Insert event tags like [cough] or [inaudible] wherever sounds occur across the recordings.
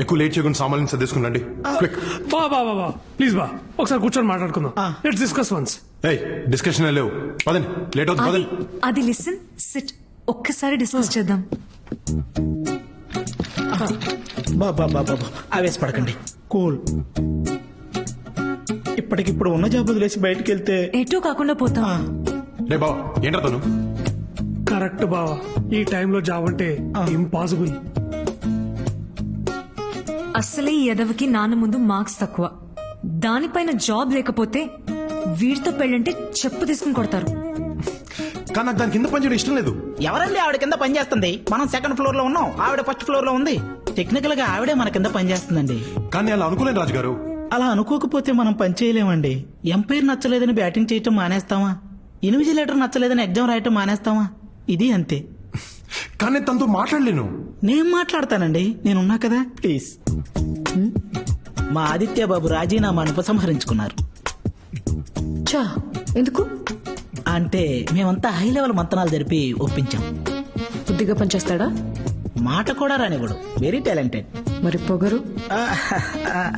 ఎక్కువ లేట్ చేయకుండా సామాన్యం సర్దేసుకునండి క్విక్ బా బా బా బా. ప్లీజ్ బా. ఒకసారి కూర్చొని మాట్లాడుకుందాం. లెట్స్ డిస్కస్ వన్స్ ఏయ్ డిస్కషన్ లేవు. పదండి. లేట్ అవుతుంది అది పదండి. అది లిసన్ సిట్ ఒక్కసారి డిస్కస్ చేద్దాం. బాబా బాబా ఆవేశపడకండి. కూల్. ఇప్పటికిప్పుడు ఉన్న జాబ్ వదిలేసి బయటికి వెళ్తే ఎటూ కాకుండా పోతాం. రే బావ తను? కరెక్ట్ బావా. ఈ టైంలో జాబ్ అంటే ఇంపాసిబుల్ అస్సలే ఈ ఎదవకి నాన్న ముందు మార్క్స్ తక్కువ. దానిపైన జాబ్ లేకపోతే వీడితో పెళ్ళంటే చెప్పు తీసుకుని కొడతారు. కానీ నాకు దాని కింద పనిచేయడం ఇష్టం లేదు. ఎవరండి ఆవిడ కింద పని చేస్తుంది? మనం సెకండ్ ఫ్లోర్లో ఉన్నాం ఆవిడ ఫస్ట్ ఫ్లోర్లో ఉంది. టెక్నికల్గా ఆవిడే మన కింద పని చేస్తుందండి. కానీ అలా అనుకోలేను రాజు గారు అలా అనుకోకపోతే మనం పని చేయలేమండి. ఎంపైర్ నచ్చలేదని బ్యాటింగ్ చేయటం మానేస్తామా? ఇన్విజిలేటర్ నచ్చలేదని ఎగ్జామ్ రాయటం మానేస్తామా? ఇది అంతే. కానీ నేను తనతో మాట్లాడలేను. నేను మాట్లాడతానండి. నేనున్నా కదా? ప్లీజ్ మా ఆదిత్య బాబు రాజీనామాను ఉపసంహరించుకున్నారు. చా ఎందుకు? అంటే మేమంతా హై లెవెల్ మంతనాలు జరిపి ఒప్పించాం. బుద్ధిగా పనిచేస్తాడా? మాట కూడా రానివ్వడు. వెరీ టాలెంటెడ్ మరి పొగరు?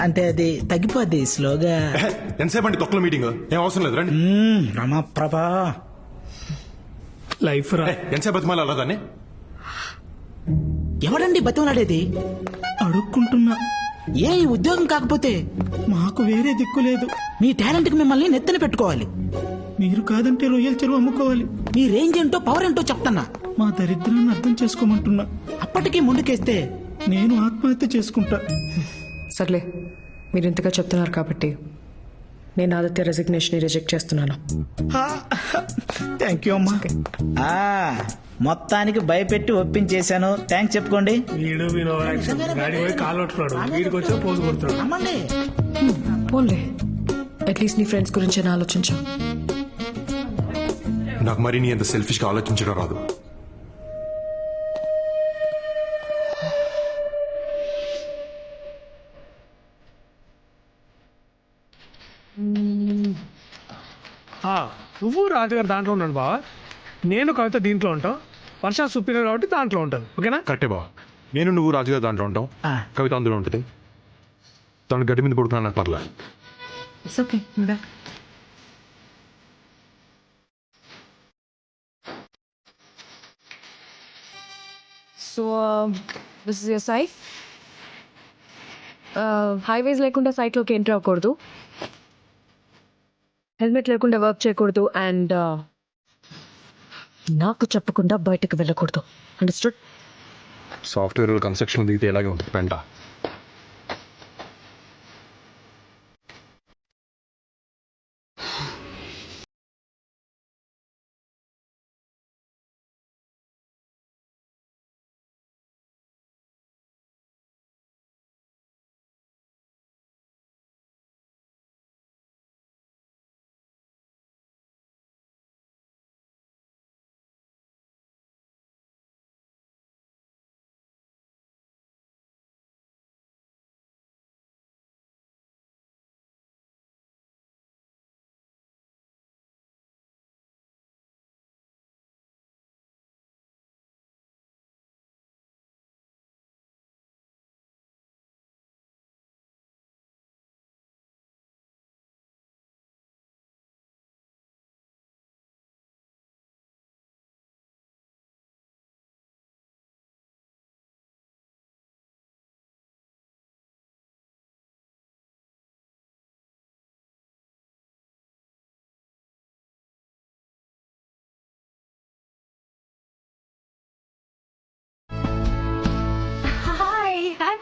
అంటే అది తగ్గిపోద్ది స్లోగా ఎంతసేపు అండి తొక్కల మీటింగ్ ఏం అవసరం లేదు రండి. మ్మ్, రమాప్రభా లైఫ్ రా. ఏ, ఎంతసేపు బతిమాలి అలా దాన్ని? ఎవడండి బతిమలాడేది? అడుక్కుంటున్నా. ఏ ఈ ఉద్యోగం కాకపోతే? మాకు వేరే దిక్కు లేదు. మీ టాలెంట్కి మిమ్మల్ని నెత్తిన పెట్టుకోవాలి. మీరు కాదంటే రొయ్యల చెరువు అమ్ముకోవాలి. మీ రేంజ్ ఏంటో పవర్ ఏంటో చెప్తున్నా. మా దరిద్రాన్ని అర్థం చేసుకోమంటున్నా. అప్పటికి ముందుకేస్తే? నేను ఆత్మహత్య చేసుకుంటా. సర్లే మీరు ఇంతగా చెప్తున్నారు కాబట్టి నేను ఆదిత్య రెసిగ్నేషన్ రిజెక్ట్ చేస్తున్నాను. థ్యాంక్ యూ అమ్మా. ఆ, మొత్తానికి భయపెట్టి ఒప్పించేశాను. థ్యాంక్స్ చెప్పుకోండి. వీడు వీడు యాక్షన్. గాడి పోయి కాలు పట్టుకున్నాడు. వీడికి వచ్చి పోజు కొడుతున్నాడు. అమ్మండి. పోన్లే. అట్లీస్ట్ నీ ఫ్రెండ్స్ గురించి ఆలోచించు. నాకు మరి నీ అంత సెల్ఫిష్గా ఆలోచించడం రాదు. నువ్వు రాజుగారు దాంట్లో ఉన్నాడు బావా. నేను కవిత దీంట్లో ఉంటాం. వర్ష సుపీరియర్ కాబట్టి దాంట్లో ఉంటుంది ఓకేనా? కరెక్టే బావ. నేను నువ్వు రాజుగారు దాంట్లో ఉంటాం. కవిత అందులో ఉంటుంది. తను గడ్డి మీద పడుతున్నాను నాకు పర్లే okay so this is your site hi vis లేకుండా సైట్లోకి ఎంటర్ అవ్వకూడదు. హెల్మెట్ లేకుండా వర్క్ చేయకూడదు అండ్ నాకు చెప్పకుండా బయటకు వెళ్ళకూడదు. అండర్స్టూడ్? సాఫ్ట్వేర్ కన్స్ట్రక్షన్ దిగితే ఎలాగే ఉంటుంది? పెంట.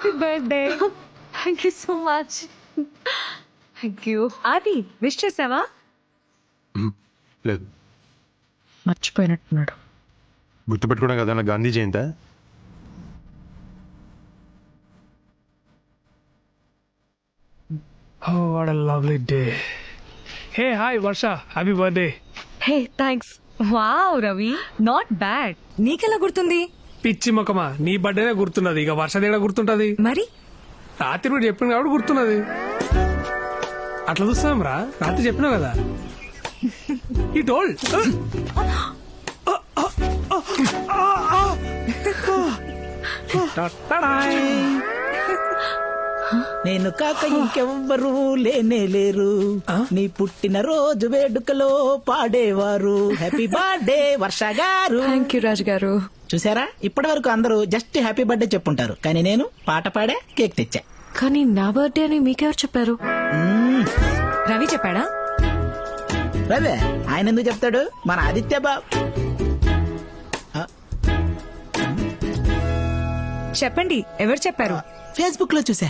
Happy birthday thank you so much thank you అది విష్ చేసావా? లేదు. మర్చిపోయినట్టున్నాడు. గుర్తుపెట్టుకోవడం కదా Gandhi Jayanti? Oh what lovely day hey hi Varsha happy birthday hey thanks wow Ravi not bad నీకెలా గుర్తుంది? పిచ్చి మొక్కమా నీ బర్త్డేనే గుర్తున్నది. ఇక వర్ష దేడా గుర్తుంటది? మరి? రాత్రి కూడా చెప్పింది కాబట్టి గుర్తున్నది. అట్లా చూస్తాం రా. రాత్రి చెప్పినావు కదా. ఈ టోల్డ్ నేను కాక ఇంకెవ్వరు లేనే లేరు. నీ పుట్టిన రోజు వేడుకలో పాడేవారు. హ్యాపీ బర్త్డే వర్ష గారు. థ్యాంక్ యూ రాజు గారు చూసారా ఇప్పటి వరకు అందరూ జస్ట్ హ్యాపీ బర్త్డే చెప్పుంటారు. కానీ నేను పాట పాడే కేక్ తెచ్చా. కానీ నా బర్త్డే అని మీకెవరు చెప్పారు? రవి చెప్పాడా? రవే ఆయన ఎందుకు చెప్తాడు? మన ఆదిత్య బాబు చెప్పండి ఎవరు చెప్పారు? ఫేస్బుక్లో చూసా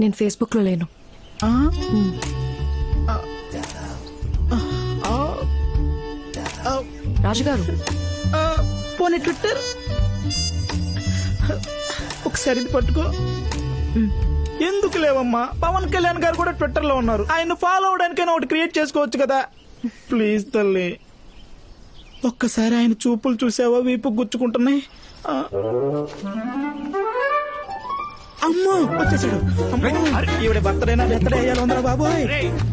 నేను ఫేస్బుక్లో లేను ఆ? పోనీ ట్విట్టర్? ఒకసారి ఇది పట్టుకో. ఎందుకు లేవమ్మా? పవన్ కళ్యాణ్ గారు కూడా ట్విట్టర్లో ఉన్నారు. ఆయన ఫాలో అవడానికైనా ఒకటి క్రియేట్ చేసుకోవచ్చు కదా. ప్లీజ్ తల్లి. ఒక్కసారి ఆయన చూపులు చూసావా? వీపు గుచ్చుకుంటున్నాయి. అమ్మో! వచ్చేసాడు. ఈవిడ బర్త్డేనా? బర్త్డే అయ్యాలి ఉందా బాబోయ్.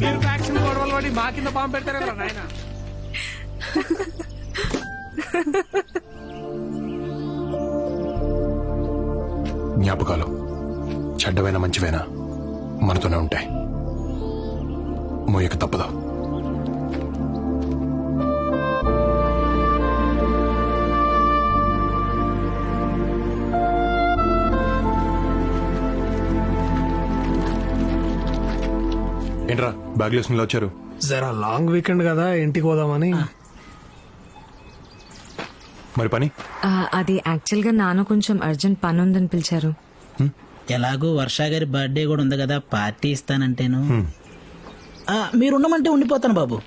మీరు ఫ్యాక్షన్ గొడవలు పడి మా కింద బాంబు పెడతారా నాయన. [laughs] జ్ఞాపకాలు. చెడ్డవైనా మంచివైనా మనతోనే ఉంటాయి. మోయక తప్పదు. ఏంట్రా బ్యాగ్ వేసుకుని వచ్చారు? జరా లాంగ్ వీకెండ్ కదా ఇంటికి పోదామని. మరి పని? ఆ, అది యాక్చువల్గా నాన్న కొంచెం అర్జెంట్ పని ఉందని పిలిచారు ఎలాగో వర్ష గారి బర్త్డే కూడా ఉంది కదా పార్టీ ఇస్తానంటేను. ఆ, మీరు ఉండమంటే ఉండిపోతాను బాబు.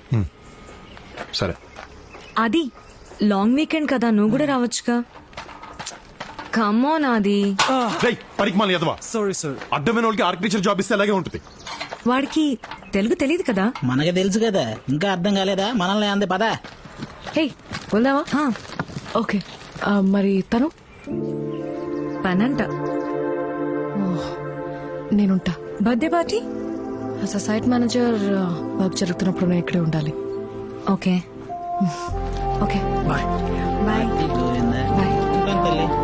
సరే. అది లాంగ్ వీకెండ్ కదా నువ్వు కూడా రావచ్చుగా. కమోన్ అది రేయ్, పనికి మాలి ఎదవా సారీ సార్ అడ్డమైన వాళ్ళకి ఆర్కిటెక్చర్ జాబ్ ఇస్తే అలాగే ఉంటుంది. వాడికి తెలుగు తెలియదు కదా. మనకి తెలుసు కదా ఇంకా అర్థం కాలేదా? మనల్ని అంది పదా. హే వెళ్దామా హా, ఓకే. మరి తను? పనంట నేనుంటా. Birthday party as a site manager work జరుగుతున్నప్పుడు నేను ఇక్కడే ఉండాలి. Okay. Okay. Bye bye bye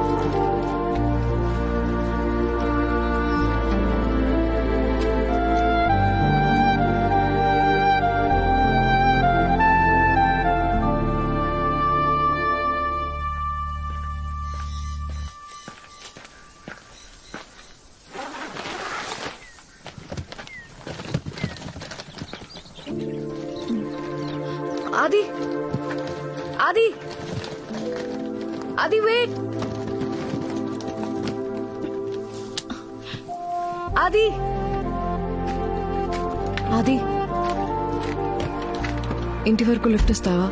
Adi Adi Adi wait ఆది ఆది ఇంటి వరకు లిఫ్ట్ ఇస్తావా?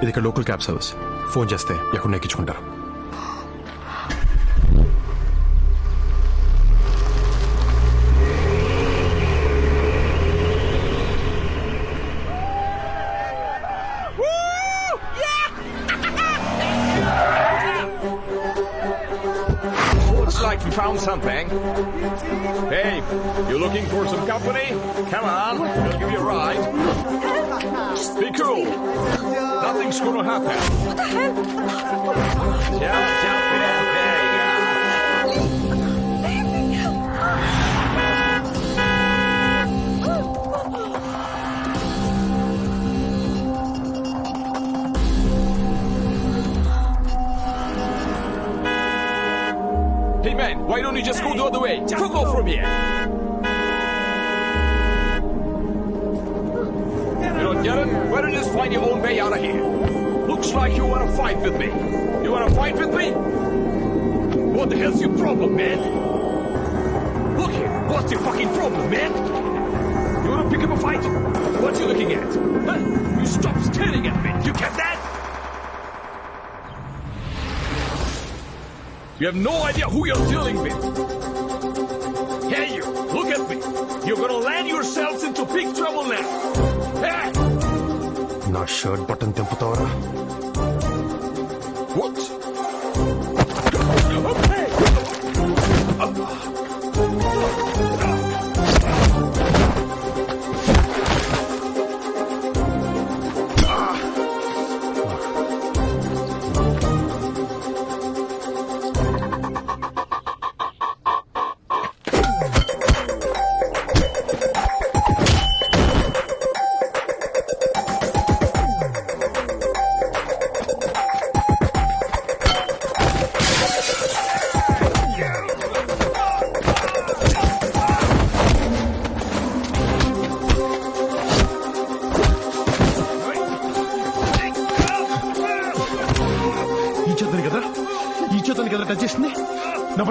ఇది ఇక్కడ లోకల్ క్యాబ్ సర్వీస్. ఫోన్ చేస్తే ఎక్కడ ఎక్కించుకుంటారు. Found something. Hey, you looking for some company? Come on, we'll give you a ride. Just be cool. Nothing's gonna happen. What the hell? Jump, you just go the other way? Just go from here. You don't get it? Why don't you just find your own way out of here? Looks like you wanna fight with me. You wanna fight with me? What the hell's your problem, man? Look here, what's your fucking problem, man? You wanna pick up a fight? What you looking at? Huh? You stop staring at me. You get that? You have no idea who you're dealing with. Hey, you, look at me. You're gonna land yourselves into big trouble now. Hey! నా shirt button తెంపుతావరా What? చేతులు కదా touch చేసింది? నా